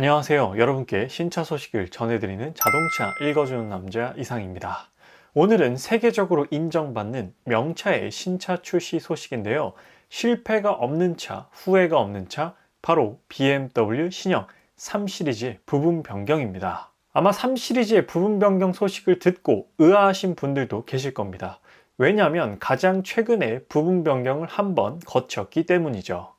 안녕하세요. 여러분께 신차 소식을 전해드리는 자동차 읽어주는 남자 이상입니다. 오늘은 세계적으로 인정받는 명차의 신차 출시 소식인데요. 실패가 없는 차, 후회가 없는 차, 바로 BMW 신형 3 시리즈의 부분 변경입니다. 아마 3 시리즈의 부분 변경 소식을 듣고 의아하신 분들도 계실 겁니다. 왜냐하면 가장 최근에 부분 변경을 한번 거쳤기 때문이죠.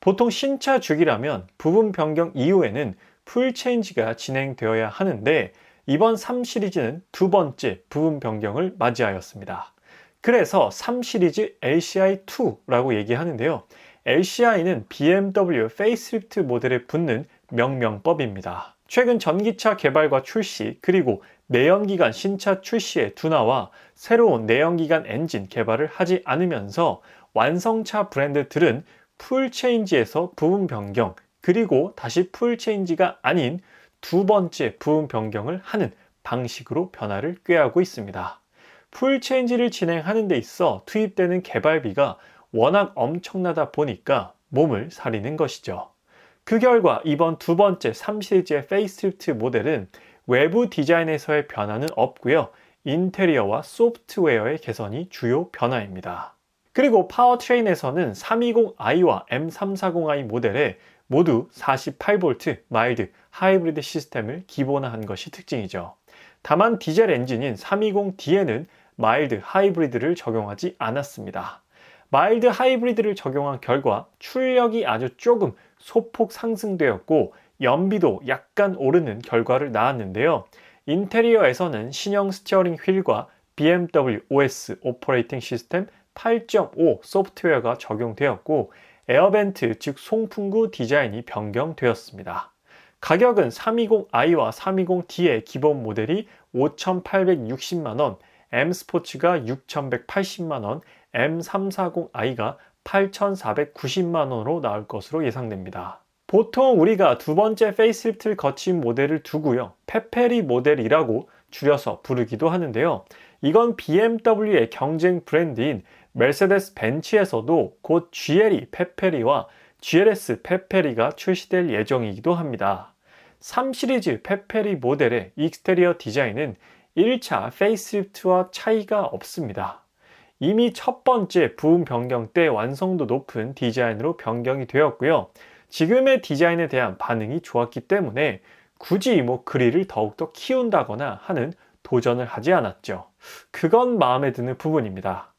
보통 신차 주기라면 부분 변경 이후에는 풀 체인지가 진행되어야 하는데 이번 3 시리즈는 두 번째 부분 변경을 맞이하였습니다. 그래서 3 시리즈 LCI2라고 얘기하는데요. LCI는 BMW 페이스리프트 모델에 붙는 명명법입니다. 최근 전기차 개발과 출시 그리고 내연기관 신차 출시의 둔화와 새로운 내연기관 엔진 개발을 하지 않으면서 완성차 브랜드들은 풀 체인지에서 부분 변경 그리고 다시 풀 체인지가 아닌 두 번째 부분 변경을 하는 방식으로 변화를 꾀하고 있습니다. 풀 체인지를 진행하는 데 있어 투입되는 개발비가 워낙 엄청나다 보니까 몸을 사리는 것이죠. 그 결과 이번 두 번째 3 시리즈의 페이스리프트 모델은 외부 디자인에서의 변화는 없고요. 인테리어와 소프트웨어의 개선이 주요 변화입니다. 그리고 파워트레인에서는 320i와 M340i 모델에 모두 48V 마일드 하이브리드 시스템을 기본화한 것이 특징이죠. 다만 디젤 엔진인 320D에는 마일드 하이브리드를 적용하지 않았습니다. 마일드 하이브리드를 적용한 결과 출력이 아주 조금 소폭 상승되었고 연비도 약간 오르는 결과를 낳았는데요. 인테리어에서는 신형 스티어링 휠과 BMW OS 오퍼레이팅 시스템 8.5 소프트웨어가 적용되었고 에어벤트 즉 송풍구 디자인이 변경되었습니다. 가격은 320i와 320d의 기본 모델이 5,860만원, M 스포츠가 6,180만원, M340i가 8,490만원으로 나올 것으로 예상됩니다. 보통 우리가 두 번째 페이스리프트를 거친 모델을 두고요. 페페리 모델이라고 줄여서 부르기도 하는데요. 이건 BMW의 경쟁 브랜드인 메르세데스 벤츠에서도 곧 GLE 페페리와 GLS 페페리가 출시될 예정이기도 합니다. 3 시리즈 페페리 모델의 익스테리어 디자인은 1차 페이스리프트와 차이가 없습니다. 이미 첫 번째 부음 변경 때 완성도 높은 디자인으로 변경이 되었고요. 지금의 디자인에 대한 반응이 좋았기 때문에 굳이 뭐 그릴을 더욱더 키운다거나 하는 도전을 하지 않았죠. 그건 마음에 드는 부분입니다.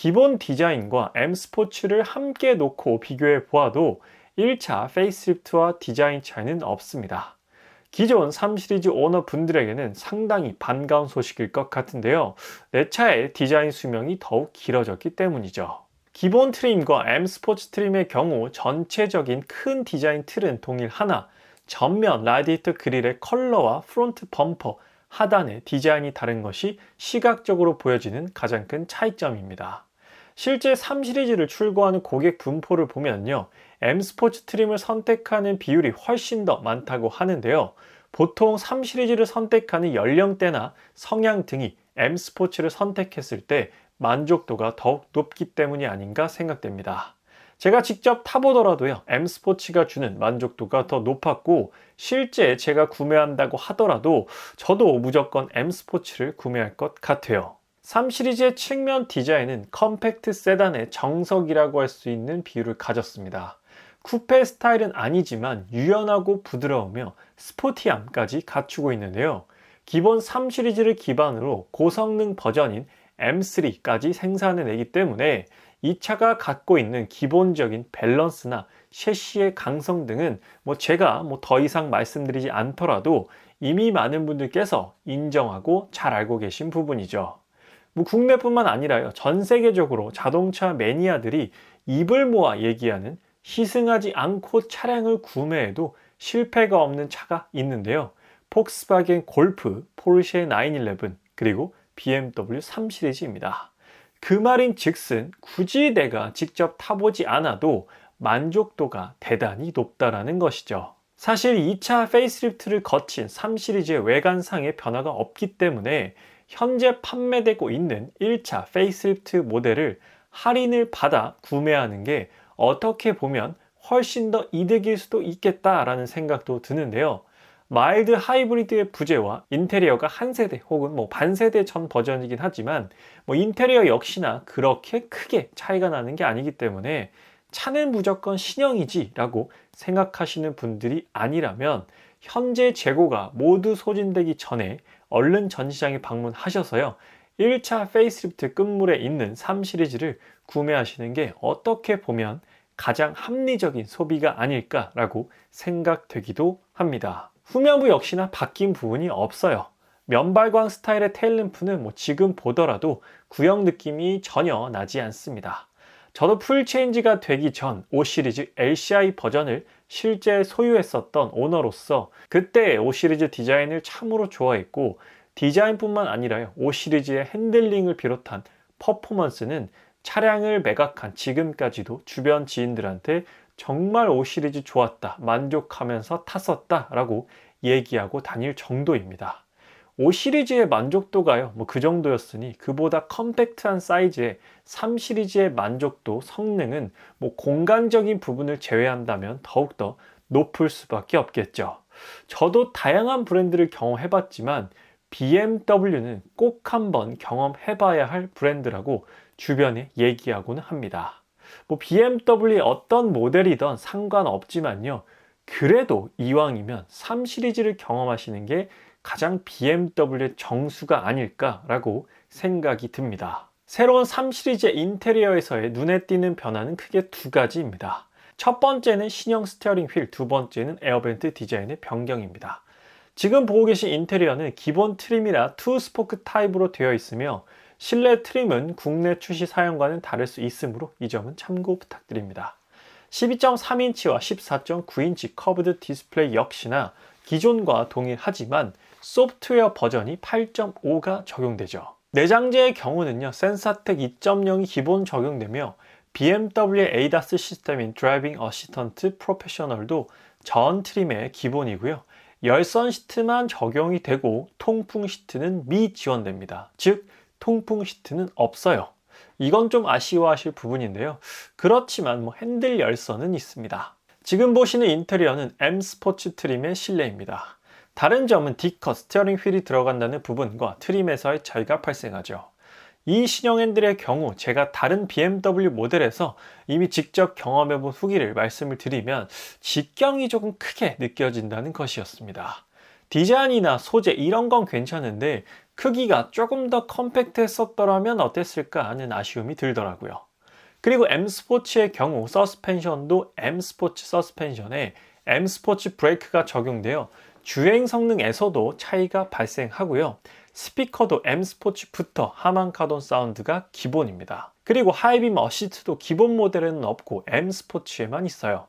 기본 디자인과 M 스포츠를 함께 놓고 비교해 보아도 1차 페이스리프트와 디자인 차이는 없습니다. 기존 3 시리즈 오너 분들에게는 상당히 반가운 소식일 것 같은데요. 내 차의 디자인 수명이 더욱 길어졌기 때문이죠. 기본 트림과 M 스포츠 트림의 경우 전체적인 큰 디자인 틀은 동일하나 전면 라디에이터 그릴의 컬러와 프론트 범퍼, 하단의 디자인이 다른 것이 시각적으로 보여지는 가장 큰 차이점입니다. 실제 3 시리즈를 출고하는 고객 분포를 보면요. M 스포츠 트림을 선택하는 비율이 훨씬 더 많다고 하는데요. 보통 3 시리즈를 선택하는 연령대나 성향 등이 M 스포츠를 선택했을 때 만족도가 더욱 높기 때문이 아닌가 생각됩니다. 제가 직접 타보더라도요, M 스포츠가 주는 만족도가 더 높았고, 실제 제가 구매한다고 하더라도 저도 무조건 M 스포츠를 구매할 것 같아요. 3 시리즈의 측면 디자인은 컴팩트 세단의 정석이라고 할 수 있는 비율을 가졌습니다. 쿠페 스타일은 아니지만 유연하고 부드러우며 스포티함까지 갖추고 있는데요. 기본 3 시리즈를 기반으로 고성능 버전인 M3까지 생산해내기 때문에 이 차가 갖고 있는 기본적인 밸런스나 셰시의 강성 등은 뭐 제가 뭐 더 이상 말씀드리지 않더라도 이미 많은 분들께서 인정하고 잘 알고 계신 부분이죠. 뭐 국내뿐만 아니라요. 전 세계적으로 자동차 매니아들이 입을 모아 얘기하는 희생하지 않고 차량을 구매해도 실패가 없는 차가 있는데요. 폭스바겐 골프, 포르쉐 911, 그리고 BMW 3 시리즈입니다. 그 말인 즉슨 굳이 내가 직접 타보지 않아도 만족도가 대단히 높다라는 것이죠. 사실 2차 페이스리프트를 거친 3 시리즈의 외관상의 변화가 없기 때문에 현재 판매되고 있는 1차 페이스리프트 모델을 할인을 받아 구매하는 게 어떻게 보면 훨씬 더 이득일 수도 있겠다라는 생각도 드는데요. 마일드 하이브리드의 부재와 인테리어가 한 세대 혹은 뭐 반세대 전 버전이긴 하지만 뭐 인테리어 역시나 그렇게 크게 차이가 나는 게 아니기 때문에 차는 무조건 신형이지 라고 생각하시는 분들이 아니라면 현재 재고가 모두 소진되기 전에 얼른 전시장에 방문하셔서요. 1차 페이스리프트 끝물에 있는 3 시리즈를 구매하시는 게 어떻게 보면 가장 합리적인 소비가 아닐까라고 생각되기도 합니다. 후면부 역시나 바뀐 부분이 없어요. 면발광 스타일의 테일램프는 뭐 지금 보더라도 구형 느낌이 전혀 나지 않습니다. 저도 풀체인지가 되기 전 5 시리즈 LCI 버전을 실제 소유했었던 오너로서 그때 5 시리즈 디자인을 참으로 좋아했고 디자인뿐만 아니라 5 시리즈의 핸들링을 비롯한 퍼포먼스는 차량을 매각한 지금까지도 주변 지인들한테 정말 5 시리즈 좋았다, 만족하면서 탔었다 라고 얘기하고 다닐 정도입니다. 5 시리즈의 만족도가요, 뭐 그 정도였으니 그보다 컴팩트한 사이즈의 3 시리즈의 만족도, 성능은 뭐 공간적인 부분을 제외한다면 더욱더 높을 수밖에 없겠죠. 저도 다양한 브랜드를 경험해 봤지만 BMW는 꼭 한번 경험해 봐야 할 브랜드라고 주변에 얘기하고는 합니다. 뭐 BMW의 어떤 모델이든 상관없지만요. 그래도 이왕이면 3 시리즈를 경험하시는 게 가장 BMW의 정수가 아닐까라고 생각이 듭니다. 새로운 3 시리즈의 인테리어에서의 눈에 띄는 변화는 크게 두 가지입니다. 첫 번째는 신형 스티어링 휠, 두 번째는 에어벤트 디자인의 변경입니다. 지금 보고 계신 인테리어는 기본 트림이라 투 스포크 타입으로 되어 있으며 실내 트림은 국내 출시 사용과는 다를 수 있으므로 이 점은 참고 부탁드립니다. 12.3인치와 14.9인치 커브드 디스플레이 역시나 기존과 동일하지만 소프트웨어 버전이 8.5가 적용되죠. 내장재의 경우는요, 센사텍 2.0이 기본 적용되며 BMW의 ADAS 시스템인 드라이빙 어시스턴트 프로페셔널도 전 트림의 기본이고요. 열선 시트만 적용이 되고 통풍 시트는 미지원됩니다. 즉, 통풍 시트는 없어요. 이건 좀 아쉬워하실 부분인데요. 그렇지만 뭐 핸들 열선은 있습니다. 지금 보시는 인테리어는 M 스포츠 트림의 실내입니다. 다른 점은 D컷 스티어링 휠이 들어간다는 부분과 트림에서의 차이가 발생하죠. 이 신형 핸들의 경우 제가 다른 BMW 모델에서 이미 직접 경험해본 후기를 말씀을 드리면 직경이 조금 크게 느껴진다는 것이었습니다. 디자인이나 소재 이런 건 괜찮은데 크기가 조금 더 컴팩트했었더라면 어땠을까 하는 아쉬움이 들더라고요. 그리고 M 스포츠의 경우 서스펜션도 M 스포츠 서스펜션에 M 스포츠 브레이크가 적용되어 주행 성능에서도 차이가 발생하고요. 스피커도 M 스포츠부터 하만 카돈 사운드가 기본입니다. 그리고 하이빔 어시스트도 기본 모델에는 없고 M 스포츠에만 있어요.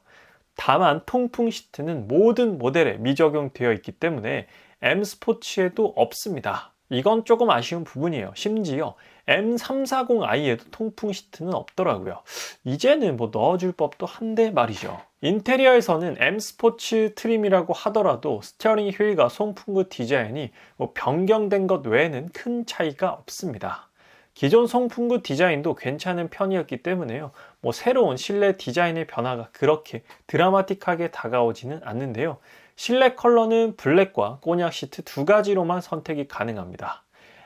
다만 통풍 시트는 모든 모델에 미적용되어 있기 때문에 M 스포츠에도 없습니다. 이건 조금 아쉬운 부분이에요. 심지어 M340i에도 통풍 시트는 없더라고요. 이제는 뭐 넣어줄 법도 한데 말이죠. 인테리어에서는 M 스포츠 트림이라고 하더라도 스티어링 휠과 송풍구 디자인이 뭐 변경된 것 외에는 큰 차이가 없습니다. 기존 송풍구 디자인도 괜찮은 편이었기 때문에요. 뭐 새로운 실내 디자인의 변화가 그렇게 드라마틱하게 다가오지는 않는데요. 실내 컬러는 블랙과 꼬냑 시트 두 가지로만 선택이 가능합니다.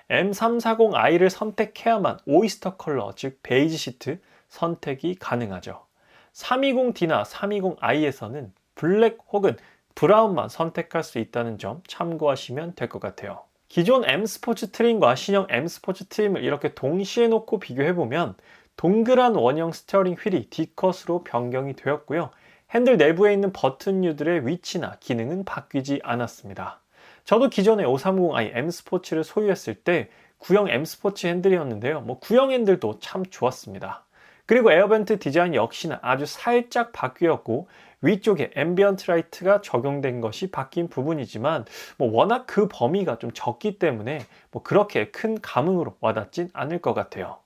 M340i를 선택해야만 오이스터 컬러, 즉 베이지 시트 선택이 가능하죠. 320D나 320i에서는 블랙 혹은 브라운만 선택할 수 있다는 점 참고하시면 될 것 같아요. 기존 M 스포츠 트림과 신형 M 스포츠 트림을 이렇게 동시에 놓고 비교해보면 동그란 원형 스티어링 휠이 D컷으로 변경이 되었고요. 핸들 내부에 있는 버튼류들의 위치나 기능은 바뀌지 않았습니다. 저도 기존에 530i M 스포츠를 소유했을 때 구형 M 스포츠 핸들이었는데요. 뭐 구형 핸들도 참 좋았습니다. 그리고 에어벤트 디자인 역시나 아주 살짝 바뀌었고 위쪽에 앰비언트 라이트가 적용된 것이 바뀐 부분이지만 뭐 워낙 그 범위가 좀 적기 때문에 뭐 그렇게 큰 감흥으로 와닿진 않을 것 같아요.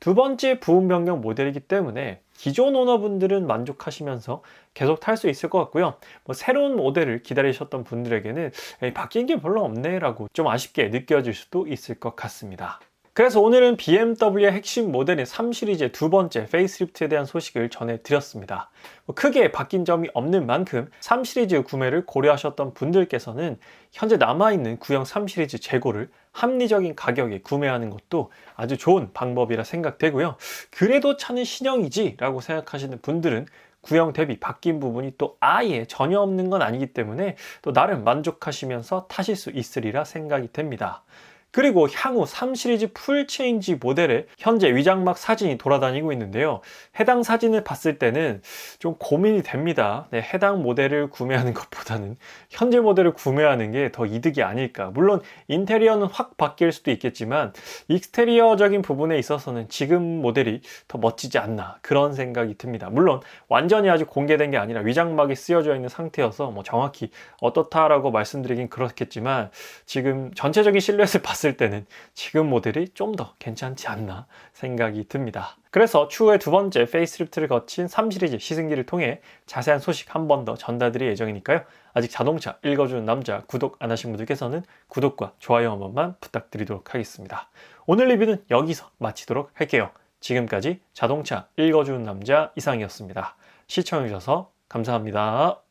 두 번째 부분 변경 모델이기 때문에 기존 오너분들은 만족하시면서 계속 탈 수 있을 것 같고요. 뭐 새로운 모델을 기다리셨던 분들에게는 바뀐 게 별로 없네 라고 좀 아쉽게 느껴질 수도 있을 것 같습니다. 그래서 오늘은 BMW의 핵심 모델인 3 시리즈의 두 번째 페이스리프트에 대한 소식을 전해드렸습니다. 뭐 크게 바뀐 점이 없는 만큼 3 시리즈 구매를 고려하셨던 분들께서는 현재 남아있는 구형 3 시리즈 재고를 합리적인 가격에 구매하는 것도 아주 좋은 방법이라 생각되고요. 그래도 차는 신형이지 라고 생각하시는 분들은 구형 대비 바뀐 부분이 또 아예 전혀 없는 건 아니기 때문에 또 나름 만족하시면서 타실 수 있으리라 생각이 됩니다. 그리고 향후 3 시리즈 풀 체인지 모델의 현재 위장막 사진이 돌아다니고 있는데요. 해당 사진을 봤을 때는 좀 고민이 됩니다. 네, 해당 모델을 구매하는 것보다는 현재 모델을 구매하는 게 더 이득이 아닐까. 물론 인테리어는 확 바뀔 수도 있겠지만 익스테리어적인 부분에 있어서는 지금 모델이 더 멋지지 않나 그런 생각이 듭니다. 물론 완전히 아직 공개된 게 아니라 위장막이 쓰여져 있는 상태여서 뭐 정확히 어떻다라고 말씀드리긴 그렇겠지만 지금 전체적인 실루엣을 봤을 봤을 때는 지금 모델이 좀 더 괜찮지 않나 생각이 듭니다. 그래서 추후에 두 번째 페이스리프트를 거친 3 시리즈 시승기를 통해 자세한 소식 한 번 더 전달드릴 예정이니까요. 아직 자동차 읽어주는 남자 구독 안 하신 분들께서는 구독과 좋아요 한 번만 부탁드리도록 하겠습니다. 오늘 리뷰는 여기서 마치도록 할게요. 지금까지 자동차 읽어주는 남자 이상이었습니다. 시청해주셔서 감사합니다.